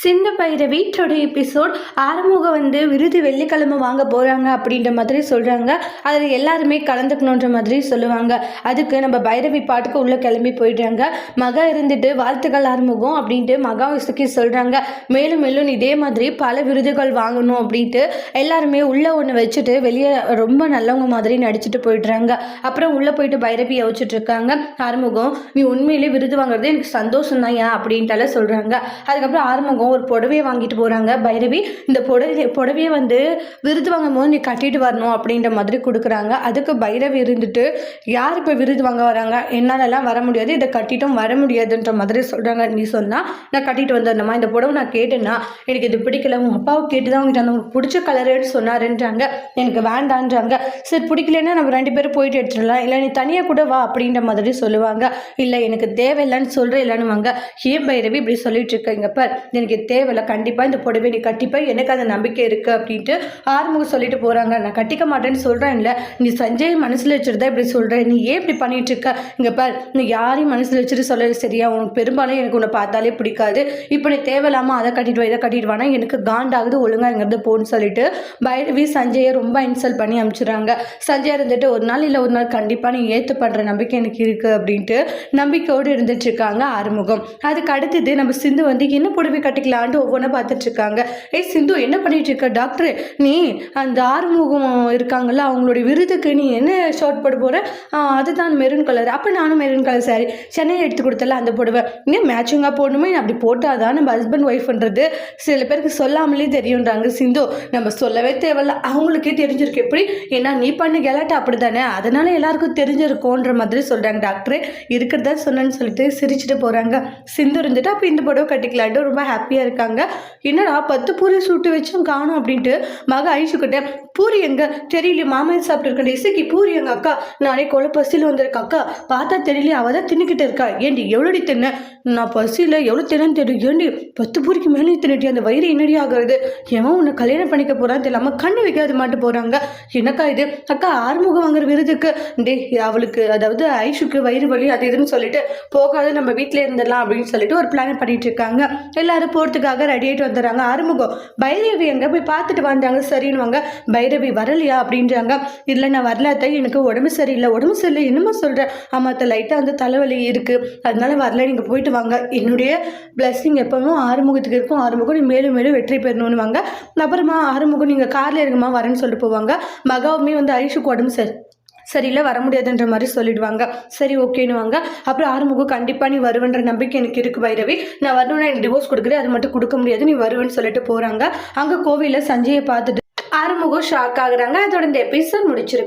சிந்து Bhairavi today episode Arumugam வந்து விருது வெள்ளிக்கிழமை வாங்க போகிறாங்க அப்படின்ற மாதிரி சொல்கிறாங்க அதில் எல்லாருமே கலந்துக்கணுன்ற மாதிரி சொல்லுவாங்க. அதுக்கு நம்ம பைரவி பாட்டுக்கு உள்ளே கிளம்பி போயிடுறாங்க. மகா இருந்துட்டு வாழ்த்துக்கள் ஆறுமுகம் அப்படின்ட்டு மகா விசுக்கி சொல்கிறாங்க மேலும் மேலும் இதே மாதிரி பல விருதுகள் வாங்கணும் அப்படின்ட்டு எல்லாருமே உள்ளே ஒன்று வச்சுட்டு வெளியே ரொம்ப நல்லவங்க மாதிரி நடிச்சுட்டு போயிடுறாங்க. அப்புறம் உள்ளே போயிட்டு பைரவி யோசிச்சுட்டு இருக்காங்க ஆறுமுகம் நீ உண்மையிலே விருது வாங்குறது எனக்கு சந்தோஷம் தான் ஏன் அப்படின்ட்டால சொல்கிறாங்க அதுக்கப்புறம் ஆறுமுகம் ஒரு புடவையை வாங்கிட்டு போகிறாங்க பைரவி இந்த புடவை புடவையை வந்து விருது வாங்கும் போது நீ கட்டிட்டு வரணும் அப்படின்ற மாதிரி கொடுக்குறாங்க. அதுக்கு பைரவி இருந்துட்டு யார் இப்போ விருது வாங்க வராங்க? என்னாலலாம் வர முடியாது. இதை கட்டிட்டும் வர முடியாதுன்ற மாதிரி சொல்கிறாங்க நீ சொன்னால் நான் கட்டிட்டு வந்துடணுமா? இந்த புடவை நான் கேட்டேன்னா எனக்கு இது பிடிக்கல. உங்கள் அப்பாவை கேட்டு தான் உங்ககிட்ட உங்களுக்கு பிடிச்ச கலருன்னு சொன்னாருன்றாங்க. எனக்கு வேண்டான்றாங்க. சரி பிடிக்கலன்னா நம்ம ரெண்டு பேரும் போயிட்டு எடுத்துடலாம். இல்லை நீ தனியாக கூட வா அப்படின்ற மாதிரி சொல்லுவாங்க. இல்லை எனக்கு தேவையில்லைன்னு சொல்கிறேன் இல்லைன்னு வாங்க ஏன் பைரவி இப்படி சொல்லிட்டு இருக்கீங்க பார் எனக்கு இது தேவையில்ல. கண்டிப்பாக இந்த புடவை நீ கட்டிப்பா. எனக்கு அந்த நம்பிக்கை இருக்குது அப்படின்ட்டு ஆறுமுகம் சொல்லிட்டு போகிறாங்க நான் கட்டிக்க மாட்டேன்னு சொல்கிறேன் இல்லை நீ சஞ்சய் மனசில் வச்சுருந்தா இப்படி சொல்கிறேன் நீ ஏன் இப்படி பண்ணிகிட்டு இருக்க? இங்கே பார் நீ யாரையும் மனசில் வச்சுட்டு சொல்ல சரியா? உனக்கு பெரும்பாலும் எனக்கு உன்னை பார்த்தாலே பிடிக்காது. இப்போ நீ தேவையில்லாமல் அதை கட்டிட்டு வா இதை கட்டிட்டு வானா? எனக்கு காண்டாகுது ஒழுங்காக இங்கிறது போன்னு சொல்லிட்டு பைரவி சஞ்சயை ரொம்ப இன்சல்ட் பண்ணி அனுப்பிச்சிடுறாங்க. சஞ்சய் இருந்துட்டு ஒரு நாள் இல்லை ஒரு நாள் கண்டிப்பாக நீ ஏற்று பண்ணுற நம்பிக்கை எனக்கு இருக்குது அப்படின்ட்டு நம்பிக்கையோடு இருந்துட்டு இருக்காங்க ஆறுமுகம். அதுக்கு அடுத்தது நம்ம சிந்து வந்து என்ன புடவை கட்டிக்கலான்ட்டு ஒவ்வொன்றா பார்த்துட்டு இருக்காங்க ஏய் சிந்து என்ன பண்ணிட்டு இருக்க டாக்டர் நீ அந்த ஆறுமுகம் இருக்காங்கல்ல அவங்களுடைய விருதுக்கு நீ என்ன ஷார்ட் போட போகிற அதுதான் மெரூன் கலர். அப்போ நானும் மெரூன் கலர் சாரி சென்னையில் எடுத்து கொடுத்தல அந்த போடுவேன் இன்னும் மேட்சிங்காக போடணுமே அப்படி போட்டால் தான் நம்ம ஹஸ்பண்ட் ஒய்ஃப்ன்றது சில பேருக்கு சொல்லாமலே தெரியுன்றாங்க சிந்து. நம்ம சொல்லவே தேவையில்ல. அவங்களுக்கே தெரிஞ்சிருக்கு. எப்படி? ஏன்னா நீ பண்ண கெலாட்டு அப்படி தானே அதனால எல்லாருக்கும் தெரிஞ்சிருக்கோன்ற மாதிரி சொல்கிறாங்க டாக்டர். இருக்கிறதா சொன்னேன்னு சொல்லிட்டு சிரிச்சுட்டு போகிறாங்க சிந்து இருந்துட்டு அப்போ இந்த புடவை கட்டிக்கலான்ட்டு ரொம்ப ஹாப்பி ஹாப்பியாக இருக்காங்க. என்னடா பத்து பூரி சுட்டு வச்சும் காணும் அப்படின்ட்டு மக ஐஷுக்கிட்ட பூரி எங்க தெரியல மாமன் சாப்பிட்டு இசைக்கு பூரி எங்க அக்கா? நானே கொலை பசியில் வந்திருக்க அக்கா பார்த்தா தெரியல அவள் தான் தின்னுக்கிட்டு இருக்கா. ஏண்டி எவ்வளோடி தின்ன? நான் பசியில் எவ்வளோ தின்னு தெரியும் ஏண்டி பத்து பூரிக்கு மேலே தின்னுட்டி அந்த வயிறு என்னடி ஆகிறது? எவன் உன்னை கல்யாணம் பண்ணிக்க போறான்னு தெரியலாம கண்ணு வைக்காது மாட்டு போறாங்க. என்னக்கா இது? அக்கா ஆறுமுகம் வாங்குற விருதுக்கு. டே அவளுக்கு அதாவது ஐஷுக்கு வயிறு வலி அது இதுன்னு சொல்லிட்டு போகாத நம்ம வீட்டிலே இருந்துடலாம் அப்படின்னு சொல்லிட்டு ஒரு பிளான் பண்ணிட்டு இருக்காங்க. எல்லாரும் போகிறதுக்காக ரெடி ஆகிட்டு வந்துடுறாங்க. ஆறுமுகம் பைரவி எங்க? போய் பார்த்துட்டு வந்தாங்க சரின்னுவாங்க. பைரவி வரலையா அப்படின்றாங்க. இல்லை நான் வரலத்தை எனக்கு உடம்பு சரியில்லை. உடம்பு சரியில்லை என்னமோ சொல்கிறேன் ஆமாம் அத்தை லைட்டாக வந்து தலைவலி இருக்குது அதனால வரல நீங்கள் போயிட்டு வாங்க. என்னுடைய பிளஸ்ஸிங் எப்பவும் ஆறுமுகத்துக்கு இருக்கும். ஆறுமுகம் நீ மேலும் மேலும் வெற்றி பெறணும்னு வாங்க அப்புறமா ஆறுமுகம் நீங்கள் காரில் இருக்குமா வரேன்னு சொல்லிட்டு போவாங்க. மகாவுமே வந்து ஐஷுக்கு உடம்பு சரி சரியில்லை வர முடியாதுன்ற மாதிரி சொல்லிடுவாங்க. சரி ஓகேன்னுவாங்க. அப்புறம் ஆறுமுகம் கண்டிப்பாக நீ வருவன்ற நம்பிக்கை எனக்கு இருக்கு பைரவி. நான் வரணும்னா எனக்கு டிவோர்ஸ் கொடுக்குறேன் அது மட்டும் கொடுக்க முடியாது நீ வருவேன்னு சொல்லிட்டு போகிறாங்க அங்கே கோவிலில் சஞ்சயை பார்த்துட்டு ஆறுமுகம் ஷாக் ஆகுறாங்க. அதோட இந்த எபிசோட் முடிச்சிருக்கு